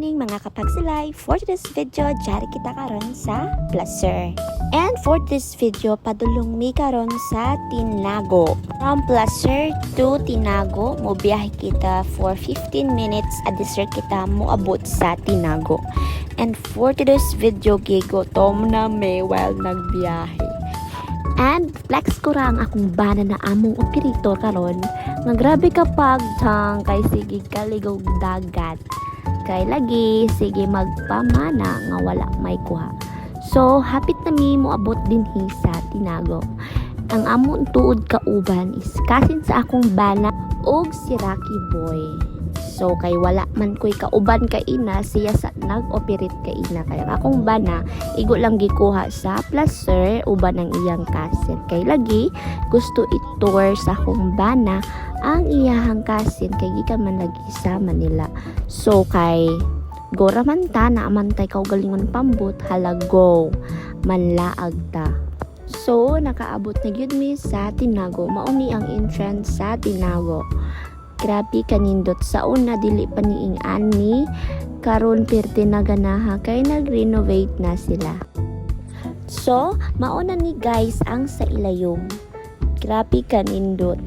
morning mga kapagsilay. For this video, jari kita karon sa Placer. And for this video, padulong mi karon sa Tinago. From Placer to Tinago, mo kita for 15 minutes. Adisir kita mo abot sa Tinago. And for today's video, gigo tom na may while nagbiyahe. And flex ko ra akong bana na among operator karon nga grabe kapag tang kay sige kaligog dagat kay lagi sige magpamana nga wala may kuha. So hapit na mi mo abot din hi sa tinago. Ang among tuod kauban is kasin sa akong bana og si Rocky Boy. So kay wala man ko'y kauban kay ina siya sa nag-operate kay ina. Kay ang akong bana igo lang gikuha sa placer uban ang iyang kasin. Kay lagi gusto i-tour sa akong bana ang iyahang kasin. Kay gikan man lagi sa Manila. So kay Gora man ta na amantay kau galingon pambut halago manlaag ta. So nakaabot na gyud mi sa Tinago mauni ang entrance sa Tinago. Grabe kanindot sa una dili pa niing ani karon pirte na ganaha kay nag-renovate na sila. So, mauna ni guys ang sa ilayong. Grabe kanindot.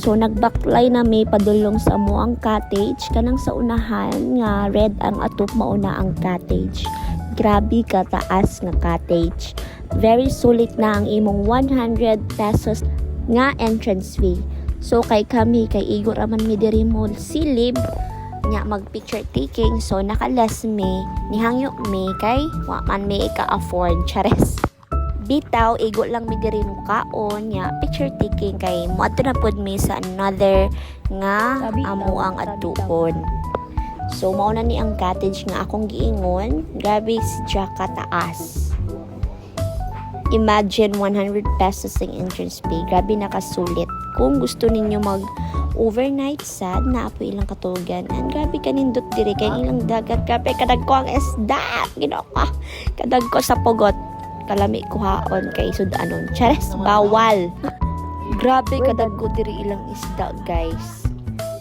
So nagbakplay na may padulong sa mo ang cottage kanang sa unahan nga red ang atop mauna ang cottage. Grabe ka taas nga cottage. Very sulit na ang imong 100 pesos nga entrance fee. So kay kami kay Igor raman mi diri mo silib nya mag picture taking so nakalas mi nihangyo mi kay wa man mi ka afford chares bitaw igo lang mi diri mo kaon nya picture taking kay mo. Adto na pod mi sa another nga amo ang sabi atuon. So mao na ni ang cottage nga akong giingon. Grabe si Jaka taas. Imagine 100 pesos ang entrance fee. Grabe nakasulit. Kung gusto ninyo mag overnight sad na apo ilang katulugan. And grabe kanindot diri kay ilang dagat. Grabe kadag ko ang isda ginoo ka kadag ko. Sa pugot kalami kuhaon kay sudanon chares bawal. Grabe kadag ko diri ilang isda guys.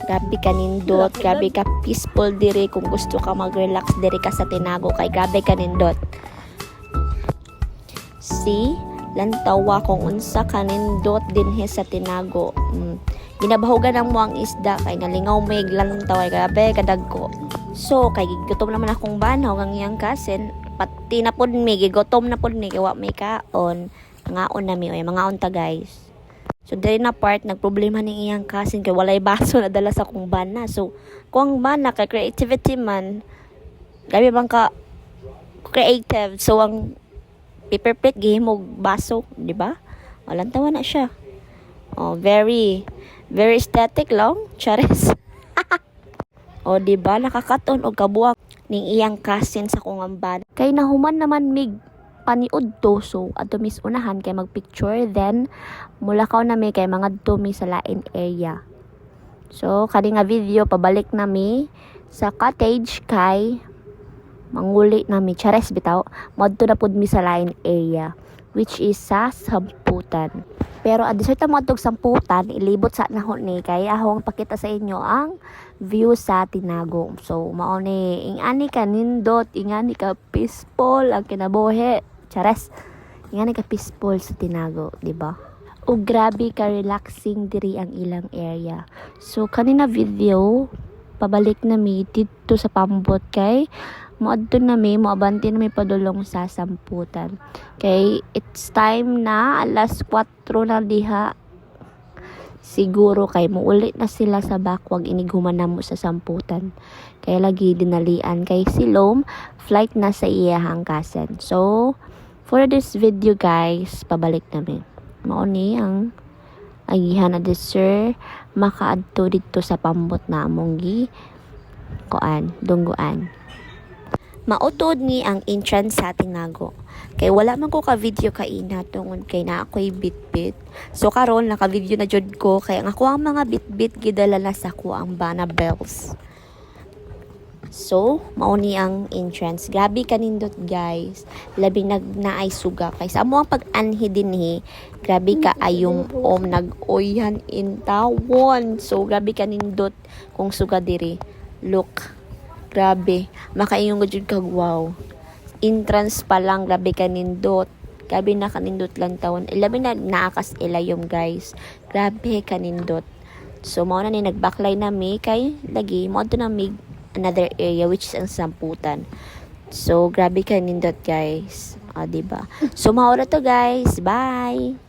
Grabe kanindot grabe ka peaceful diri. Kung gusto ka mag-relax diri ka sa tinago kay grabe kanindot si lantawa kung unsa kanindot dinhi sa tinago. Mm. ginabahugan ang mo ang isda kay nalingaw may lantaw ay grabe kadagko so kay gutom naman akong banaw ang iyang kasin pati na pod mi gigotom na pod mi kay may kaon ngaon na mi oy mga unta guys So diri na part nagproblema ning iyang kasin kay walay baso na dala sa kong bana. So kung bana kay creativity man grabe bang ka creative. So ang paper plate gihimog baso, di ba? Walang tawa na siya. Oh, very very aesthetic lang, chares. o di ba nakakaton og kabuak ning iyang kasin sa kong amban. Kay nahuman naman mig paniud to so adto mis unahan kay magpicture then mulakaw na mi kay mga dumi sa lain area. So kani nga video pabalik na mi sa cottage kay manguli na mi chares bitaw madto na pud mi sa lain area which is sa samputan. Pero adi sa mo tog samputan ilibot sa nahon ni kay ahong pakita sa inyo ang view sa Tinago. So mao ni ingani ka nindot, ingani ka peaceful ang kinabuhi. Chares. Ingani ka peaceful sa Tinago, di ba? O grabe ka relaxing diri ang ilang area. So kanina video pabalik na mi dito sa Pambot kay moadto na mi moabanti na mi padulong sa samputan. Kay it's time na alas 4 na diha. Siguro kay muulit na sila sa bakwag iniguman na mo sa samputan. Kay lagi dinalian kay silom flight na sa iyahang kasan so for this video guys pabalik namin mao ni ang agihan na sir. Makaadto dito sa pambot na among gi koan dungguan mautod ni ang entrance sa Tinago. Kay wala man ko ka video kaina tungod kay na ako'y bitbit. So karon naka video na jud ko kay ang ako ang mga bitbit gidala na sa ko ang Bana Bells. So, mao ni ang entrance. Grabe kanindot guys. Labi nag naay suga kay sa mo ang pag-anhi dinhi. Grabe ka ayong om nag-oyan in tawon. So, grabe kanindot kung suga diri. Look. Grabe, makaingon gud kag wow. Entrance pa lang grabe kanindot. Grabe na kanindot lang tawon. Ilabi na naakas ilayom guys. Grabe kanindot. So mao na ni nagbackline na mi kay lagi mo na mi another area which is ang samputan. So grabe kanindot guys. Ah, diba? So mao to guys. Bye.